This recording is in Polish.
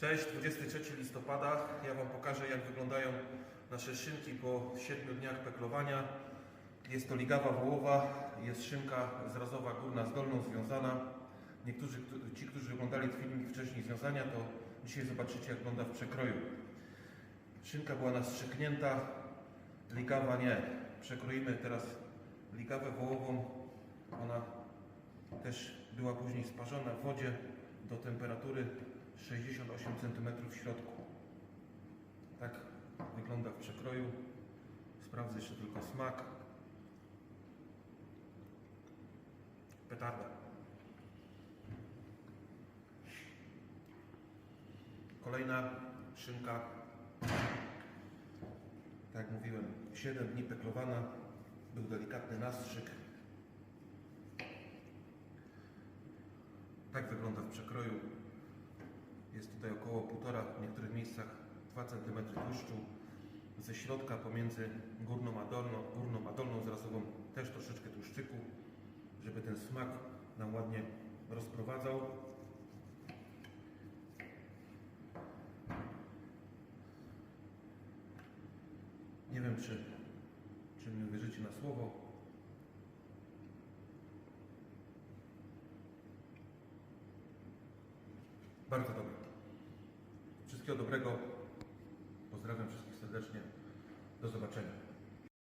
Cześć, 23 listopada. Ja Wam pokażę, jak wyglądają nasze szynki po 7 dniach peklowania. Jest to ligawa wołowa, jest szynka zrazowa górna z dolną związana. Niektórzy, któ- ci, którzy oglądali filmik wcześniej związania, to dzisiaj zobaczycie, jak wygląda w przekroju. Szynka była nastrzyknięta, ligawa nie. Przekroimy teraz ligawę wołową. Ona też była później sparzona w wodzie do temperatury 68 cm w środku. Tak wygląda w przekroju. Sprawdzę jeszcze tylko smak. Petarda. Kolejna szynka. Tak jak mówiłem, 7 dni peklowana. Był delikatny nastrzyk. Tak wygląda w przekroju. Jest tutaj około 1,5, w niektórych miejscach 2 cm tłuszczu. Ze środka pomiędzy górną a dolną, górną a dolną zrazową też troszeczkę tłuszczyku, żeby ten smak nam ładnie rozprowadzał. Nie wiem, czy, czy mi uwierzycie na słowo. Bardzo dobre. Wszystkiego dobrego. Pozdrawiam wszystkich serdecznie. Do zobaczenia.